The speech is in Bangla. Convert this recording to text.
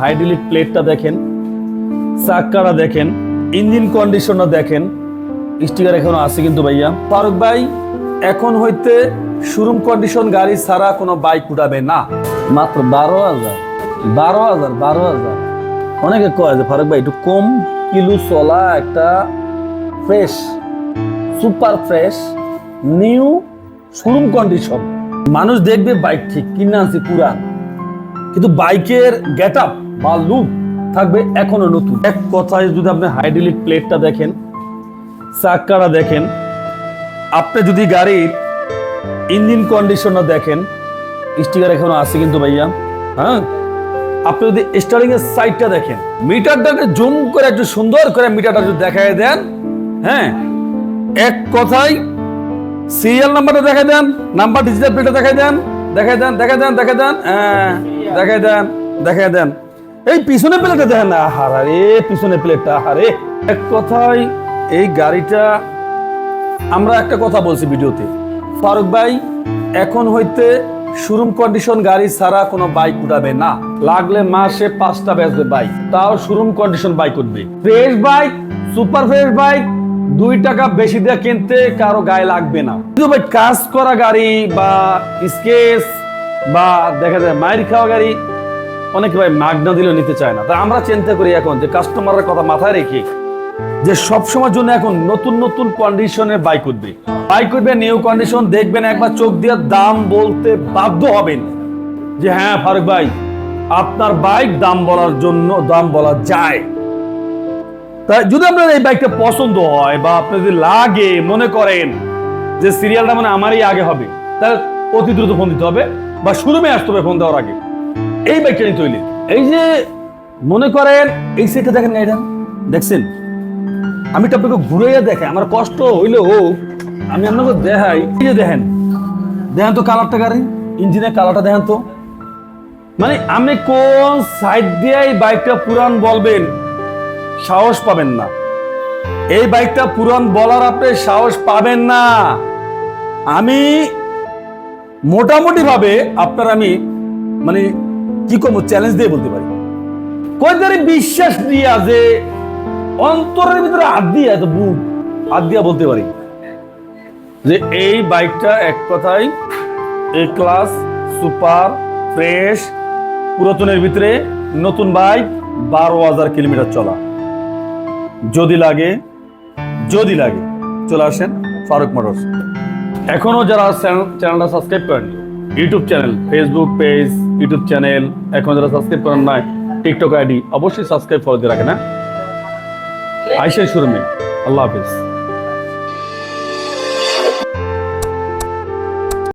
হাইড্রোলিক প্লেটটা দেখেন চাক্কাটা দেখেন, ইঞ্জিন কন্ডিশনটা দেখেন। স্টিকার এখনও আছে কিন্তু ভাইয়া। ফারুক ভাই, এখন হইতে শোরুম কন্ডিশন গাড়ি ছাড়া কোনো বাইক উঠাবে না। মাত্র বারো হাজার বারো হাজার বারো হাজার। অনেকে কয় যে, ফারুক ভাই, একটু কম কিলো চলা একটা fresh, super fresh, new showroom condition. মানুষ দেখবে বাইক ঠিক, কিনা আছে পুরান। কিন্তু বাইকের গেট আপ লুক থাকবে এখনও নতুন। এক কথায় যদি আপনি হাইড্রোলিক প্লেটটা দেখেন, চাক্কাটা দেখেন, আপনি যদি গাড়ির ইঞ্জিন কন্ডিশনটা দেখেন স্টিকার এখনও আছে কিন্তু ভাইয়া হ্যাঁ? আপনি যদি স্টারিং এর সাইডটা দেখেন মিটারটাকে জুম করে একটু সুন্দর করে মিটারটা যদি দেখায় দেন হ্যাঁ? এক কথায় সিরিয়াল নাম্বারটা দেখাই দেন নাম্বার ডিজিটাল প্লেটটা দেখাই দেন দেখাই দেন দেখাই দেন দেখাই দেন হ্যাঁ দেখাই দেন দেখাই দেন। এই পিছনে প্লেটটা দেখেন না। হারে পিছনে প্লেটটা হারে এক কথায়, এই গাড়িটা আমরা একটা কথা বলছি ভিডিওতে। ফারুক ভাই, এখন হইতে শোরুম কন্ডিশন গাড়ি ছাড়া কোনো বাইক উঠাবে না। লাগলে মাসে পাঁচটা বেচবে বাইক তাও শোরুম কন্ডিশন বাইক উঠবে। Fresh bike super fresh bike দুই টাকা বেশি দিয়ে কিনতে কারও গায়ে লাগবে না। কিন্তু ভাই, কাজ করা গাড়ি বা স্কেচ বা দেখা যায় মায়ের খাওয়া গাড়ি অনেকে ভাই মাগনা দিলেও নিতে চায় না। তা আমরা চিন্তা করি এখন যে কাস্টমারের কথা মাথায় রেখে যে সব সময়ের জন্য এখন নতুন নতুন কন্ডিশনের বাইক উঠবে। বাইক উঠবে নিউ কন্ডিশন দেখবেন একবার চোখ দিয়ে দাম বলতে বাধ্য হবেন। যে হ্যাঁ ফারুক ভাই, আপনার বাইক দাম বলার জন্য দাম বলা যায়। তাই যদি আপনার এই বাইকটা পছন্দ হয় বা আপনি যদি লাগে, মনে করেন যে সিরিয়ালটা মানে আমারই আগে হবে, তাহলে অতি দ্রুত ফোন দিতে হবে বা শুরুমে আসতে হবে ফোন দেওয়ার আগে। এই বাইকটা নিতে হইলে এই যে মনে করেন, এই সেটটা দেখেন গাড়িটা দেখছেন? আমি তো আপনাকে ঘুরে দেখে আমার কষ্ট হইলে হোক, আমি আপনাকে দেখাই। এই যে দেখেন দেখেন তো কালারটা গাড়ি ইঞ্জিনের কালারটা দেখেন তো। মানে আপনি কোন সাইড দিয়ে এই বাইকটা পুরান বলবেন, সাহস পাবেন না। এই বাইকটা পুরান বলার আপনি সাহস পাবেন না। আমি মোটামুটি ভাবে আপনার আমি মানে কি করব? চ্যালেঞ্জ দিয়ে বলতে পারি। কয়দারি বিশ্বাস দিয়া যে অন্তরের ভিতরে হাত দিয়ে, এত বুক, হাত দিয়া বলতে পারি। যে এই বাইকটা এক কথায় এ ক্লাস সুপার ফ্রেশ পুরাতনের ভিতরে নতুন বাইক, বারো হাজার কিলোমিটার চলা। যদি লাগে যদি লাগে, চলে আসেন ফারুক মোটরস। এখনও যারা চ্যানেল- চ্যানেলটা সাবস্ক্রাইব করেন YouTube channel Facebook page YouTube channel এখন যারা সাবস্ক্রাইব করেন নাই টিকটক আইডি অবশ্যই সাবস্ক্রাইব ফলো দিয়ে রাখেন হ্যাঁ? আইসাই শুরু আল্লাহ হাফিজ।